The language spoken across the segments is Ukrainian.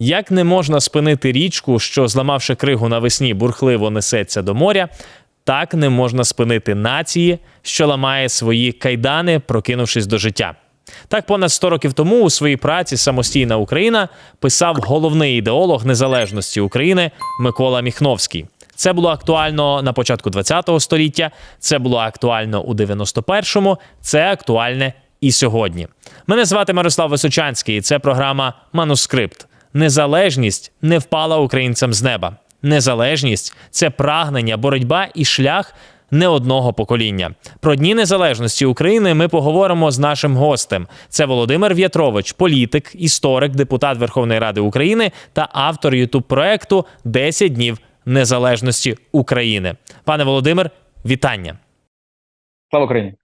Як не можна спинити річку, що, зламавши кригу навесні, бурхливо несеться до моря, так не можна спинити нації, що ламає свої кайдани, прокинувшись до життя. Так, понад 100 років тому у своїй праці Самостійна Україна писав головний ідеолог незалежності України Микола Міхновський. Це було актуально на початку ХХ століття, це було актуально у 91-му, це актуальне і сьогодні. Мене звати Мирослав Височанський, і це програма Манускрипт. Незалежність не впала українцям з неба. Незалежність це прагнення, боротьба і шлях не одного покоління. Про дні незалежності України ми поговоримо з нашим гостем. Це Володимир В'ятрович, політик, історик, депутат Верховної Ради України та автор ютуб проекту «10 днів незалежності України. Пане Володимир, вітання. Слава Україні!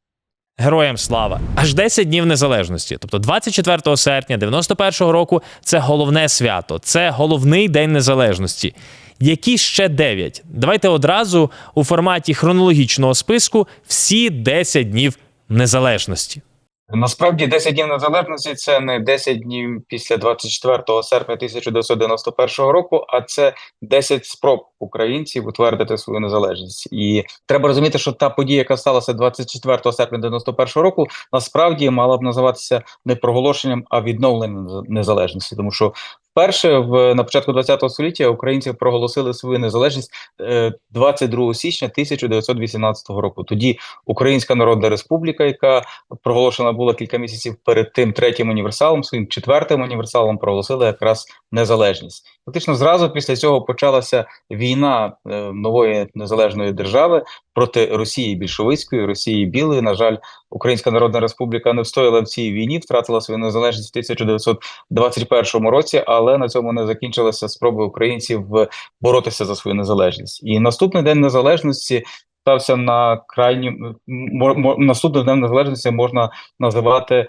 Героям слава! Аж 10 днів незалежності. Тобто 24 серпня 91-го року це головне свято, це головний день незалежності. Які ще 9? Давайте одразу у форматі хронологічного списку всі 10 днів незалежності. Насправді 10 днів незалежності це не 10 днів після 24 серпня 1991 року, а це 10 спроб українців утвердити свою незалежність. І треба розуміти, що та подія, яка сталася 24 серпня 91 року, насправді мала б називатися не проголошенням, а відновленням незалежності, тому що. Вперше в на початку ХХ століття українці проголосили свою незалежність е, 22 січня 1918 року. Тоді Українська Народна Республіка, яка проголошена була кілька місяців перед тим третім універсалом, своїм четвертим універсалом проголосили якраз незалежність. Фактично, зразу після цього почалася війна е, нової незалежної держави проти Росії більшовицької, Росії білої. На жаль, Українська Народна Республіка не встояла в цій війні, втратила свою незалежність в 1921 році, але на цьому не закінчилися спроби українців е, боротися за свою незалежність. І наступний день незалежності стався на крайні наступним днем незалежності можна називати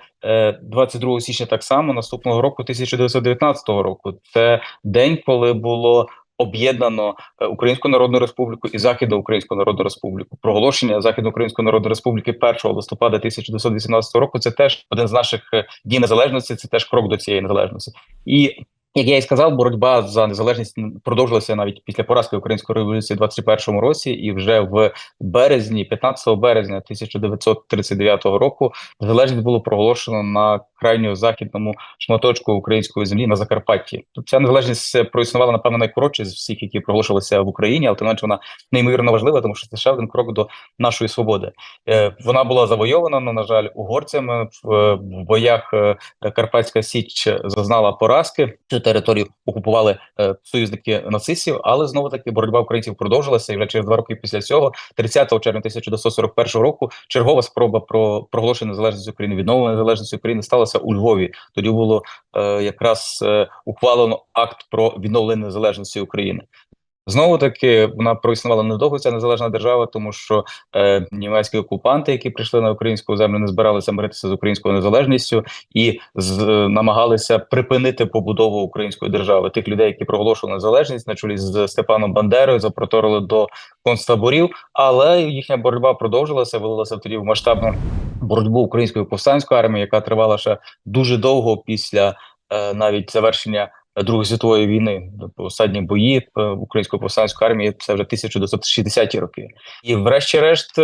22 січня так само наступного року, 1919 року. Це день, коли було об'єднано е, Українську Народну Республіку і Західну Українську Народну Республіку. Проголошення Західноукраїнської Народної Республіки 1 листопада 1918 року. Це теж один з наших е, дій незалежності. Це теж крок до цієї незалежності і. Як я і сказав, боротьба за незалежність продовжилася навіть після поразки української революції в 21-му році, і вже в березні, 15 березня 1939 року, незалежність було проголошено на крайньо західному шматочку української землі на Закарпатті. Тут ця незалежність проіснувала напевно найкоротше з всіх, які проголошувалися в Україні, але тим менше вона неймовірно важлива, тому що це ще один крок до нашої свободи. Е, вона була завойована, на жаль, угорцями в боях. Е, Карпатська Січ зазнала поразки. Територію окупували е, союзники нацистів, але знову таки боротьба українців продовжилася. І вже через два роки після цього, 30 червня 1941 року, чергова спроба про проголошення незалежності України, відновлення незалежності України сталася у Львові. Тоді було е, якраз е, ухвалено акт про відновлення незалежності України. Знову таки вона проіснувала недовго ця незалежна держава, тому що е, німецькі окупанти, які прийшли на українську землю, не збиралися миритися з українською незалежністю і з, е, намагалися припинити побудову української держави. Тих людей, які проголошували незалежність на чолі з Степаном Бандерою, запроторили до концтаборів, але їхня боротьба продовжилася, вилилася тоді в масштабну боротьбу української повстанської армії, яка тривала ще дуже довго після е, навіть завершення. Другої світової війни останні бої української повстанської армії це вже 1960-ті роки, і, врешті-решт,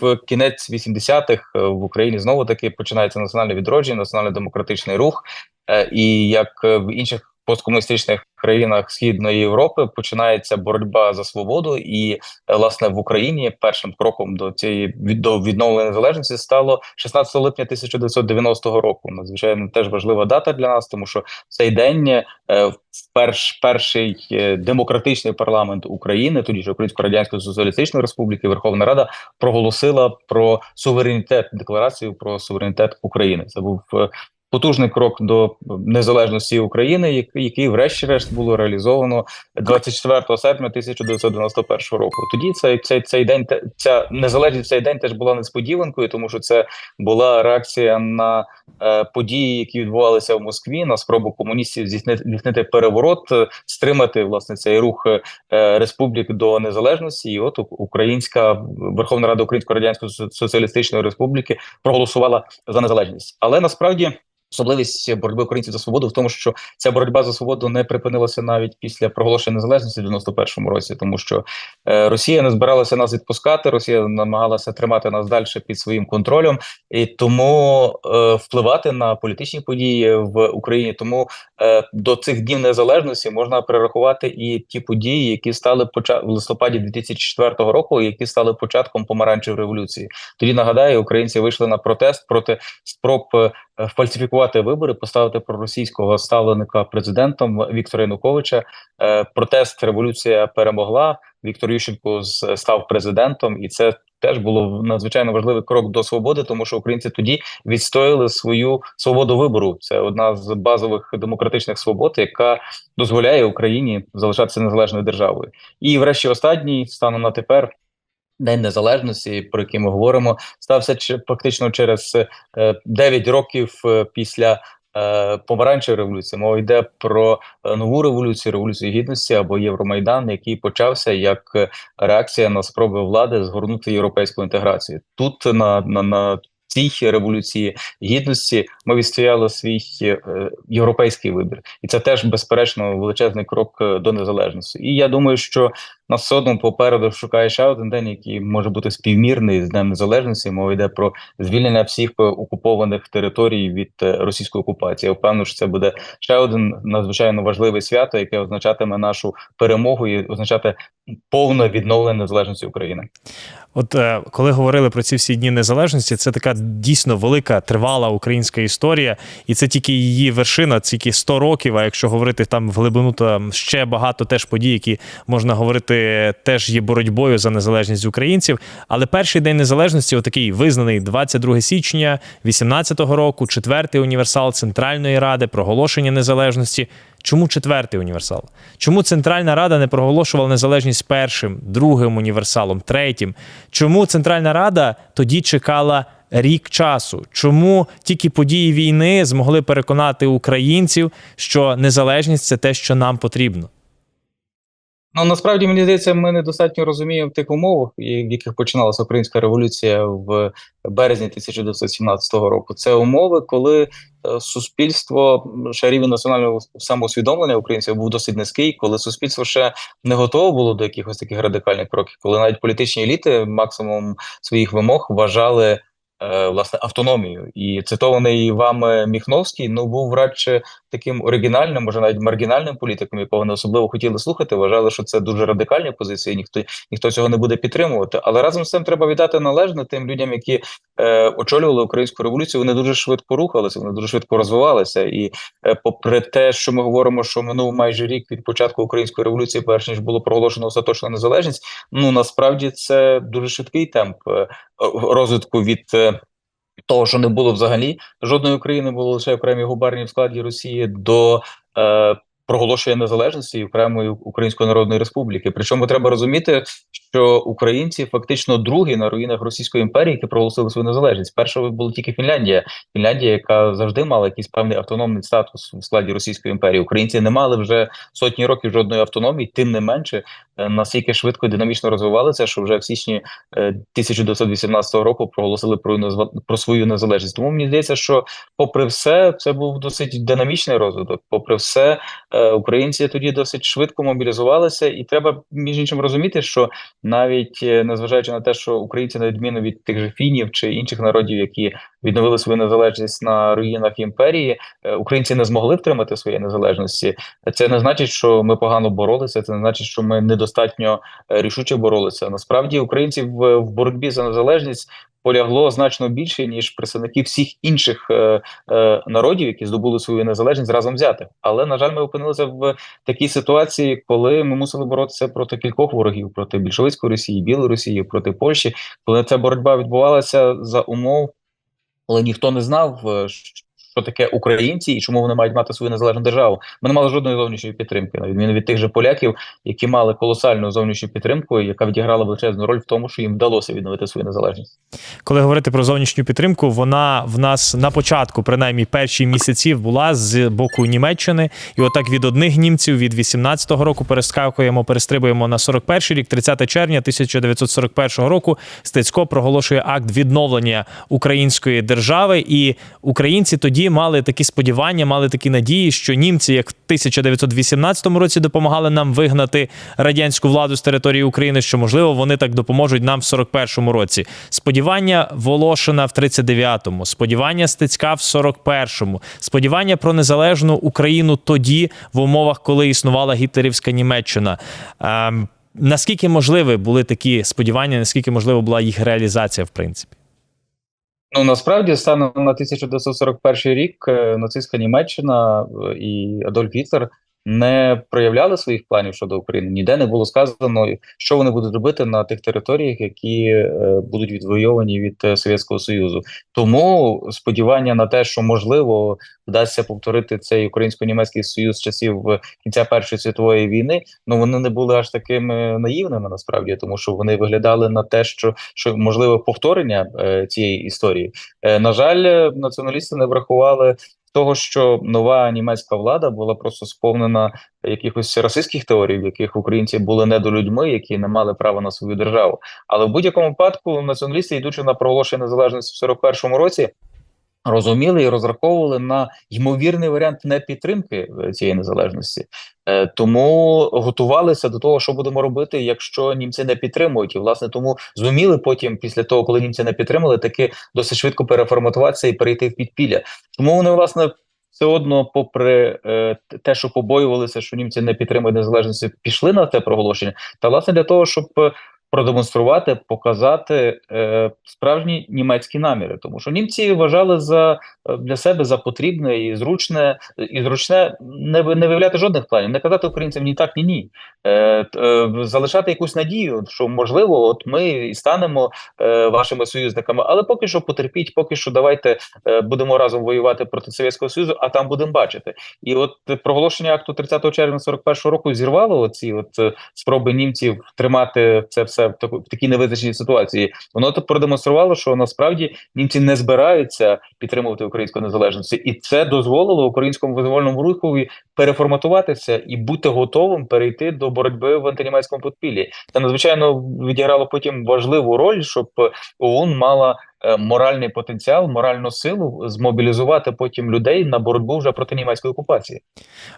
в кінець 80-х в Україні знову таки починається національне відродження, національно демократичний рух, і як в інших посткомуністичних країнах східної Європи починається боротьба за свободу, і власне в Україні першим кроком до цієї до відновлення незалежності стало 16 липня 1990 року. Надзвичайно теж важлива дата для нас, тому що цей день перш, перший демократичний парламент України, тоді ж Української радянської соціалістичної республіки, Верховна Рада проголосила про суверенітет декларацію про суверенітет України. Це був потужний крок до незалежності України, який, врешті-решт, було реалізовано 24 серпня 1991 року. Тоді цей цей цей день ця незалежність цей день теж була несподіванкою, тому що це була реакція на е, події, які відбувалися в Москві, на спробу комуністів здійснити, здійснити переворот, е, стримати власне цей рух е, республік до незалежності. І от Українська Верховна Рада Української радянської соціалістичної республіки проголосувала за незалежність, але насправді. Особливість боротьби українців за свободу в тому, що ця боротьба за свободу не припинилася навіть після проголошення незалежності в 91-му році, тому що е, Росія не збиралася нас відпускати, Росія намагалася тримати нас далі під своїм контролем, і тому е, впливати на політичні події в Україні. Тому е, до цих днів незалежності можна перерахувати і ті події, які стали поча- в листопаді 2004 року, які стали початком помаранчевої революції. Тоді нагадаю, українці вийшли на протест проти спроб е, фальсифікувати вибори, поставити проросійського ставленика президентом Віктора Януковича. Е, Протест революція перемогла. Віктор Ющенко став президентом, і це теж було надзвичайно важливий крок до свободи, тому що українці тоді відстояли свою свободу вибору. Це одна з базових демократичних свобод, яка дозволяє Україні залишатися незалежною державою. І, врешті, останній станом на тепер. День незалежності, про який ми говоримо, стався фактично через е, 9 років е, після е, помаранчевої революції. Мова йде про е, нову революцію, революцію гідності або Євромайдан, який почався як е, реакція на спроби влади згорнути європейську інтеграцію. Тут на, на, на цій революції гідності ми відстояли свій е, європейський вибір, і це теж безперечно величезний крок е, до незалежності. І я думаю, що нас все одно попереду шукає ще один день, який може бути співмірний з Днем Незалежності. Мова йде про звільнення всіх окупованих територій від е, російської окупації. Я впевнений, що це буде ще один надзвичайно важливе свято, яке означатиме нашу перемогу і означати повне відновлення незалежності України. От е, коли говорили про ці всі дні незалежності, це така дійсно велика тривала українська історія, і це тільки її вершина, тільки 100 років. А якщо говорити там в глибину, то ще багато теж подій, які можна говорити, теж є боротьбою за незалежність українців. Але перший день незалежності, отакий визнаний 22 січня 18-го року, четвертий універсал Центральної Ради, проголошення незалежності. Чому четвертий універсал? Чому Центральна Рада не проголошувала незалежність першим, другим універсалом, третім? Чому Центральна Рада тоді чекала рік часу? Чому тільки події війни змогли переконати українців, що незалежність це те, що нам потрібно? Ну насправді мені здається, ми недостатньо розуміємо в тих умовах, в яких починалася українська революція в березні 1917 року. Це умови, коли е, суспільство ще рівень національного самоусвідомлення українців був досить низький, коли суспільство ще не готове було до якихось таких радикальних кроків, коли навіть політичні еліти максимум своїх вимог вважали. е, Власне, автономію і цитований вами Міхновський ну був радше таким оригінальним, може навіть маргінальним політиком, якого не особливо хотіли слухати. Вважали, що це дуже радикальні позиції. Ніхто ніхто цього не буде підтримувати. Але разом з цим треба віддати належне тим людям, які е, очолювали українську революцію. Вони дуже швидко рухалися, вони дуже швидко розвивалися. І е, попри те, що ми говоримо, що минув майже рік від початку української революції, перш ніж було проголошено остаточна незалежність. Ну насправді це дуже швидкий темп е, розвитку від. е, того, що не було взагалі жодної України, було лише окремі губернії в складі Росії до е, проголошення незалежності окремої Української Народної Республіки. Причому треба розуміти, що українці фактично другі на руїнах Російської імперії, які проголосили свою незалежність. Першою була тільки Фінляндія. Фінляндія, яка завжди мала якийсь певний автономний статус в складі Російської імперії. Українці не мали вже сотні років жодної автономії, тим не менше настільки швидко і динамічно розвивалися, що вже в січні е, 1918 року проголосили про про свою незалежність. Тому мені здається, що, попри все, це був досить динамічний розвиток. Попри все, е, українці тоді досить швидко мобілізувалися, і треба між іншим розуміти, що навіть е, незважаючи на те, що українці, на відміну від тих же фінів чи інших народів, які відновили свою незалежність на руїнах імперії, е, українці не змогли втримати своєї незалежності. Це не значить, що ми погано боролися. Це не значить, що ми недостатньо е, рішуче боролися. Насправді, українці в, боротьбі за незалежність полягло значно більше ніж представників всіх інших е, е, народів, які здобули свою незалежність разом взятих. Але на жаль, ми опинилися в такій ситуації, коли ми мусили боротися проти кількох ворогів: проти більшовицької Росії, Білорусі, проти Польщі. Коли ця боротьба відбувалася за умов, коли ніхто не знав. Що таке українці і чому вони мають мати свою незалежну державу? Ми не мали жодної зовнішньої підтримки, на відміну від тих же поляків, які мали колосальну зовнішню підтримку, яка відіграла величезну роль в тому, що їм вдалося відновити свою незалежність. Коли говорити про зовнішню підтримку, вона в нас на початку, принаймні перші місяці, була з боку Німеччини. І отак від одних німців від 18-го року перескакуємо, перестрибуємо на 41-й рік, 30 червня 1941 року. Стецько проголошує акт відновлення української держави, і українці тоді тоді мали такі сподівання, мали такі надії, що німці, як в 1918 році допомагали нам вигнати радянську владу з території України, що можливо вони так допоможуть нам в 41-му році. Сподівання Волошина в 39-му, сподівання Стецька в 41-му, сподівання про незалежну Україну тоді, в умовах, коли існувала гітлерівська Німеччина. Ем, наскільки можливі були такі сподівання, наскільки можлива була їх реалізація, в принципі? Ну насправді станом на 1941 рік е, нацистська Німеччина е, і Адольф Гітлер не проявляли своїх планів щодо України. Ніде не було сказано, що вони будуть робити на тих територіях, які е, будуть відвойовані від е, Совєтського Союзу. Тому сподівання на те, що можливо вдасться повторити цей українсько-німецький союз часів е, кінця Першої світової війни, ну вони не були аж такими наївними насправді, тому що вони виглядали на те, що, що можливе повторення е, цієї історії. Е, на жаль, е, націоналісти не врахували того, що нова німецька влада була просто сповнена якихось расистських теорій, в яких українці були недолюдьми, які не мали права на свою державу. Але в будь-якому випадку націоналісти, йдучи на проголошення незалежності в 41-му році. Розуміли і розраховували на ймовірний варіант непідтримки е, цієї незалежності, е, тому готувалися до того, що будемо робити, якщо німці не підтримують. І власне тому зуміли потім, після того, коли німці не підтримали, таки досить швидко переформатуватися і перейти в підпілля. Тому вони власне все одно, попри е, те, що побоювалися, що німці не підтримують незалежності, пішли на це проголошення, та власне для того, щоб е, продемонструвати, показати е, справжні німецькі наміри, тому що німці вважали за е, для себе за потрібне і зручне і зручне не не виявляти жодних планів, не казати українцям ні так, ні ні. Е, е, залишати якусь надію, що можливо, от ми і станемо е, вашими союзниками, але поки що потерпіть, поки що давайте е, будемо разом воювати проти Совєтського Союзу, а там будемо бачити. І от проголошення акту 30 червня 41 року зірвало оці от е, спроби німців тримати це все в, таку, в такій невизначеній ситуації. Воно то продемонструвало, що насправді німці не збираються підтримувати українську незалежність, і це дозволило українському визвольному рухові переформатуватися і бути готовим перейти до боротьби в антинімецькому подпіллі. Це надзвичайно відіграло потім важливу роль, щоб ООН мала моральний потенціал, моральну силу змобілізувати потім людей на боротьбу вже проти німецької окупації.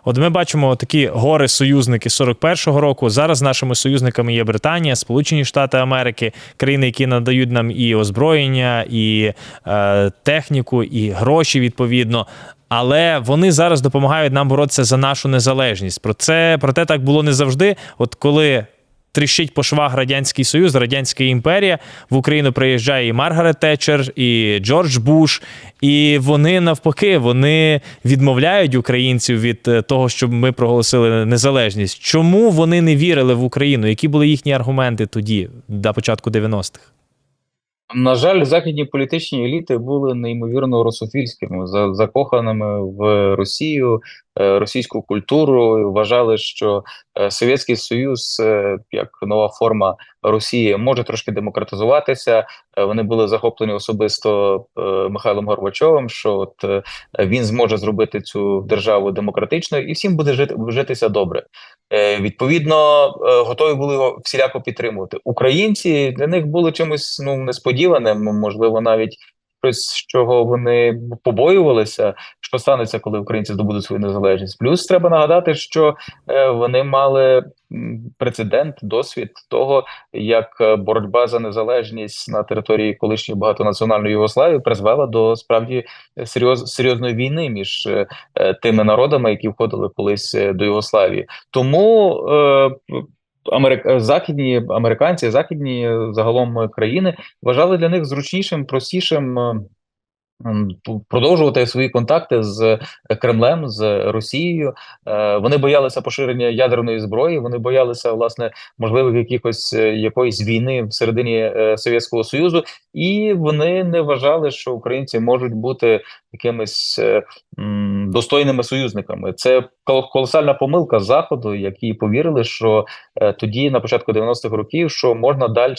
От ми бачимо такі гори союзники 41-го року. Зараз нашими союзниками є Британія, Сполучені Штати Америки, країни, які надають нам і озброєння, і е, техніку, і гроші відповідно. Але вони зараз допомагають нам боротися за нашу незалежність. Про це проте так було не завжди. От коли тріщить по швах радянський союз, радянська імперія в Україну приїжджає і Маргарет Тетчер, і Джордж Буш, і вони навпаки вони відмовляють українців від е, того, щоб ми проголосили незалежність. Чому вони не вірили в Україну? Які були їхні аргументи тоді, на початку 90-х? На жаль, західні політичні еліти були неймовірно русофільськими, закоханими в Росію, російську культуру. Вважали, що е, Совєтський Союз, е, як нова форма Росії, може трошки демократизуватися. Е, Вони були захоплені особисто е, Михайлом Горбачовим, що от е, він зможе зробити цю державу демократичною, і всім буде жити житися добре. Е, Відповідно, е, готові були його всіляко підтримувати. Українці для них були чимось ну несподіваним, можливо, навіть щось, чого вони побоювалися, що станеться, коли українці здобудуть свою незалежність. Плюс треба нагадати, що е, вони мали прецедент, досвід того, як е, боротьба за незалежність на території колишньої багатонаціональної Югославії призвела до справді серйоз, серйозної війни між е, тими народами, які входили колись до Югославії. Тому Америк... західні американці, західні е, загалом е, країни вважали для них зручнішим, простішим. е, Продовжувати свої контакти з е, Кремлем, з Росією. Е, Вони боялися поширення ядерної зброї. Вони боялися власне можливих якихось е, якоїсь війни всередині е, Совєтського Союзу, і вони не вважали, що українці можуть бути якимись е, достойними союзниками. Це колосальна помилка заходу, які повірили, що е, тоді, на початку 90-х років, що можна далі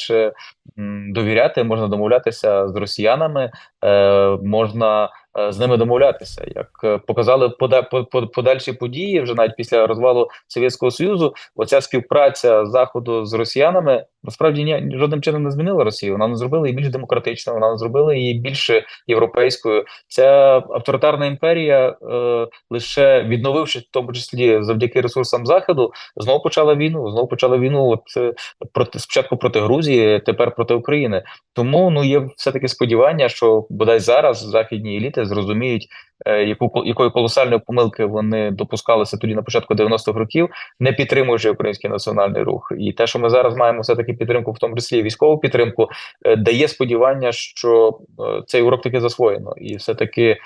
довіряти, можна домовлятися з росіянами, е, можна з ними домовлятися. Як е, показали пода- по- по- подальші події, вже навіть після розвалу Совєтського Союзу, оця співпраця заходу з росіянами насправді ні жодним чином не змінила Росію. Вона не зробила її більш демократичною, вона не зробила її більш європейською. Ця авторитарна імперія, е, лише відновившись, в тому числі завдяки ресурсам заходу, знову почала війну. Знову почала війну. От е, проти спочатку проти Грузії, тепер проти України. Тому ну є все таки сподівання, що бодай зараз західні еліти зрозуміють, е, яку ко- якої колосальної помилки вони допускалися тоді на початку 90-х років, не підтримуючи український національний рух. І те, що ми зараз маємо все таки підтримку, в тому числі військову підтримку, е, дає сподівання, що е, цей урок таки засвоєно, і все таки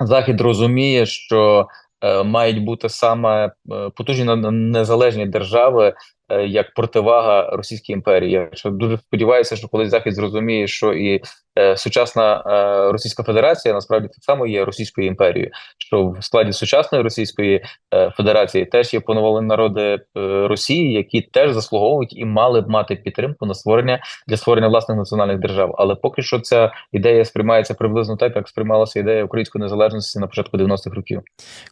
захід розуміє, що мають бути саме потужні незалежні держави як противага Російській імперії. Я дуже сподіваюся, що колись захід зрозуміє, що і е, сучасна е, Російська Федерація насправді так само є Російською імперією, що в складі сучасної Російської е, Федерації теж є поневолені народи е, Росії, які теж заслуговують і мали б мати підтримку на створення для створення власних національних держав. Але поки що ця ідея сприймається приблизно так, як сприймалася ідея української незалежності на початку 90-х років.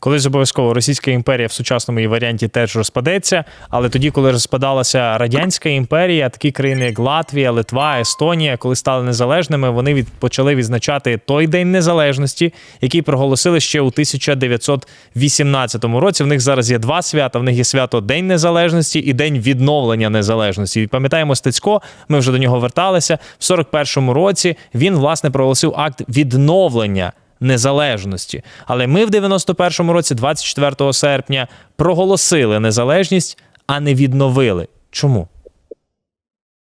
Колись обов'язково Російська імперія в сучасному її варіанті теж розпадеться. Але тоді, коли розпадалася Радянська імперія, такі країни, як Латвія, Литва, Естонія, коли стали незалежними, вони від, почали відзначати той день незалежності, який проголосили ще у 1918 році. В них зараз є два свята. В них є свято День Незалежності і День відновлення незалежності. І пам'ятаємо Стецько, ми вже до нього верталися. В 41-му році він власне проголосив акт відновлення незалежності. Але ми в 91-му році, 24 серпня, проголосили незалежність, а не відновили. Чому?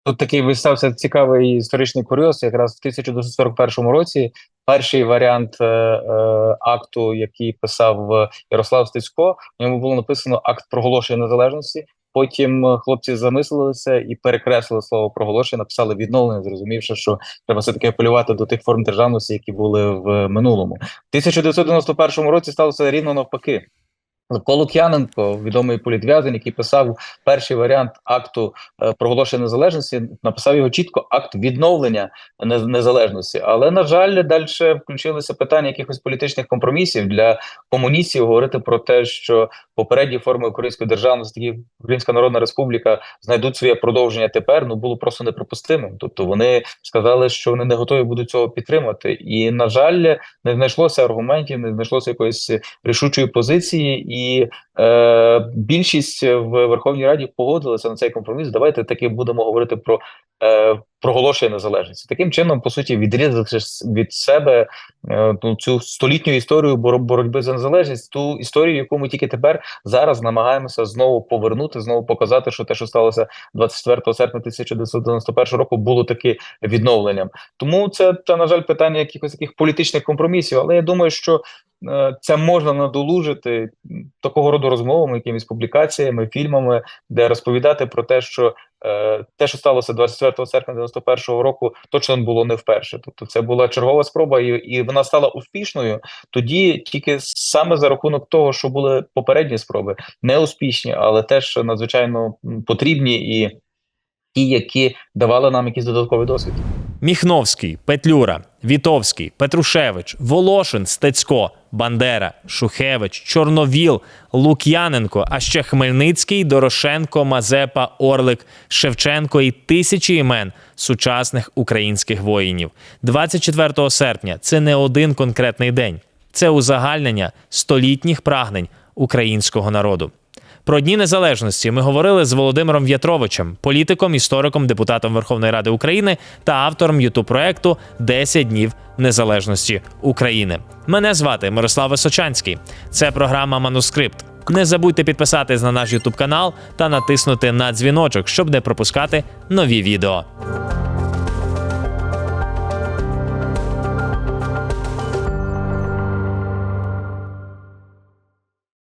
Тут такий вистався цікавий історичний курйоз. Якраз в 1941 році перший варіант е, е, акту, який писав е, Ярослав Стецько, в ньому було написано акт проголошення незалежності. Потім е, хлопці замислилися і перекреслили слово проголошення, написали відновлення, зрозумівши, що треба все таки апелювати до тих форм державності, які були в минулому. В 1991 році сталося рівно навпаки. Левко Лук'яненко, відомий політв'язень, який писав перший варіант акту е, проголошення незалежності, написав його чітко акт відновлення незалежності. Але на жаль, далі включилися питання якихось політичних компромісів для комуністів говорити про те, що попередні форми української державності, такі Українська Народна Республіка, знайдуть своє продовження тепер. Ну було просто неприпустимим. Тобто вони сказали, що вони не готові будуть цього підтримати. І на жаль, не знайшлося аргументів, не знайшлося якоїсь рішучої позиції, і е, більшість в Верховній Раді погодилася на цей компроміс. Давайте таки будемо говорити про е, проголошення незалежності. Таким чином, по суті, відрізавши від себе е, ну, цю столітню історію боротьби за незалежність, ту історію, яку ми тільки тепер зараз намагаємося знову повернути, знову показати, що те, що сталося 24 серпня 1991 року, було таки відновленням. Тому це, це на жаль, питання якихось таких політичних компромісів. Але я думаю, що це можна надолужити такого роду розмовами, якимись публікаціями, фільмами, де розповідати про те, що е, те, що сталося 24 серпня 91 року, точно було не вперше. Тобто, це була чергова спроба, і, і вона стала успішною тоді тільки саме за рахунок того, що були попередні спроби, неуспішні, але теж надзвичайно потрібні і ті, які давали нам якийсь додатковий досвід. Міхновський, Петлюра, Вітовський, Петрушевич, Волошин, Стецько, Бандера, Шухевич, Чорновіл, Лук'яненко, а ще Хмельницький, Дорошенко, Мазепа, Орлик, Шевченко і тисячі імен сучасних українських воїнів. 24 серпня це не один конкретний день, це узагальнення столітніх прагнень українського народу. Про Дні Незалежності ми говорили з Володимиром В'ятровичем, політиком, істориком, депутатом Верховної Ради України та автором ютуб проекту «10 днів незалежності України. Мене звати Мирослав Височанський. Це програма Манускрипт. Не забудьте підписатись на наш ютуб канал та натиснути на дзвіночок, щоб не пропускати нові відео.